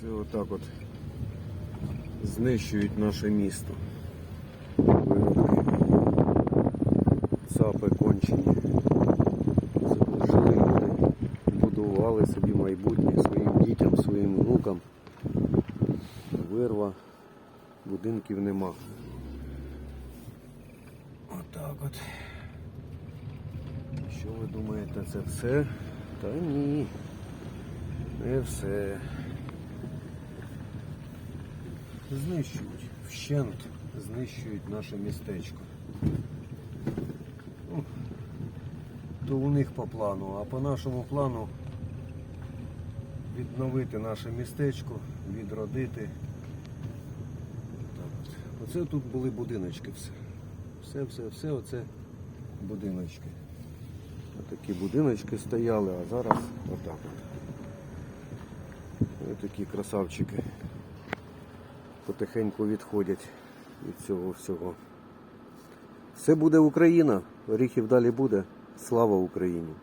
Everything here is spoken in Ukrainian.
Це отак от знищують наше місто. Цапи кончені. Жили люди, будували собі майбутнє своїм дітям, своїм внукам. Вирва, будинків нема. Отак от. Що ви думаєте, це все? Та ні. Не все. Знищують. Вщент знищують наше містечко. Ну, то у них по плану, а по нашому плану відновити наше містечко, відродити. Так. Оце тут були будиночки все. Все, все, все оце будиночки. Отакі будиночки стояли, а зараз отак. Ось такі красавчики потихеньку відходять від цього всього. Все буде Україна, оріхів далі буде. Слава Україні!